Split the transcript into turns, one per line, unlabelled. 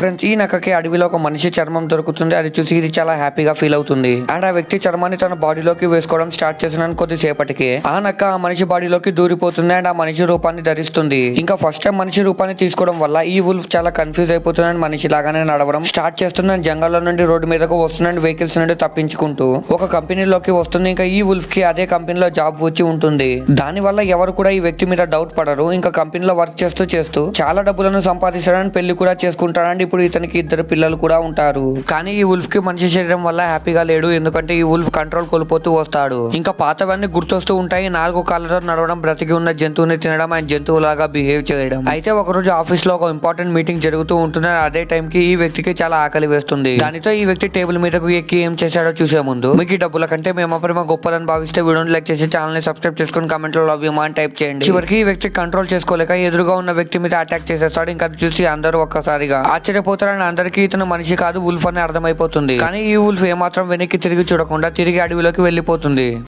Friends ఈ నక్కకి అడవిలో ఒక మనిషి చర్మం దొరుకుతుంది. అది చూసి ఇది చాలా హ్యాపీగా ఫీల్ అవుతుంది. అండ్ ఆ వ్యక్తి చర్మాన్ని తన బాడీలోకి వేసుకోవడం స్టార్ట్ చేసిన కొద్దిసేపటికి. ఆ నక్క ఆ మనిషి బాడీలోకి దూరిపోతుంది అండ్ ఆ మనిషి రూపాన్ని ధరిస్తుంది. ఇంకా ఫస్ట్ టైం మనిషి రూపాన్ని తీసుకోవడం వల్ల ఈ వుల్ఫ్ చాలా కన్ఫ్యూజ్ అయిపోతుంది అండ్ మనిషి లాగానే నడవడం స్టార్ట్ చేస్తున్న జంగల్లో నుండి రోడ్డు మీదకు వస్తున్న వెహికల్స్ నుండి తప్పించుకుంటూ. ఒక కంపెనీలోకి వస్తుంది. ఇంకా ఈ వుల్ఫ్కి అదే కంపెనీలో జాబ్ వచ్చి ఉంటుంది. దాని వల్ల ఎవరు కూడా ఈ వ్యక్తి మీద డౌట్ పడరు. ఇంకా కంపెనీలో వర్క్ చేస్తూ చేస్తూ చాలా డబ్బులను సంపాదిస్తాడని పెళ్ళి కూడా చేసుకుంటాడని ఇప్పుడు ఇతనికి ఇద్దరు పిల్లలు కూడా ఉంటారు. కానీ ఈ ఉల్ఫ్కి మనిషి శరీరం వల్ల హ్యాపీగా లేడు. ఎందుకంటే ఈ ఉల్ఫ్ కంట్రోల్ కోల్పోతూ వస్తాడు. ఇంకా పాతవన్నీ గుర్తొస్తూ ఉంటాయి. నాలుగు కాళ్ళతో నడవడం బ్రతికి ఉన్న జంతువుని తినడం ఆయన జంతువులాగా బిహేవ్ చేయడం. అయితే ఒక రోజు ఆఫీస్లో ఒక ఇంపార్టెంట్ మీటింగ్ జరుగుతూ ఉంటుంది అదే టైం కి ఈ వ్యక్తికి చాలా ఆకలి వేస్తుంది. దానితో ఈ వ్యక్తి టేబుల్ మీదకు ఎక్కి ఏం చేశాడో చూసే ముందు మీకు ఈ డబ్బుల కంటే మేము ప్రేమ గొప్పదని భావిస్తే వీడియోని లైక్ చేసి ఛానల్ని సబ్స్క్రైబ్ చేసుకుని కామెంట్లో లవ్ యూ అని టైప్ చేయండి. చివరికి ఈ వ్యక్తి కంట్రోల్ చేసుకోలేక ఎదురుగా ఉన్న వ్యక్తి మీద అటాక్ చేసేస్తాడు. ఇంకా చూసి అందరూ ఒక్కసారిగా ఆశ్చర్యపోతారని అందరికీ ఇతను మనిషి కాదు వుల్ఫ్ అని అర్థమైపోతుంది. కానీ ఈ వుల్ఫ్ ఏమాత్రం వెనక్కి తిరిగి చూడకుండా తిరిగి అడవిలోకి వెళ్ళిపోతుంది.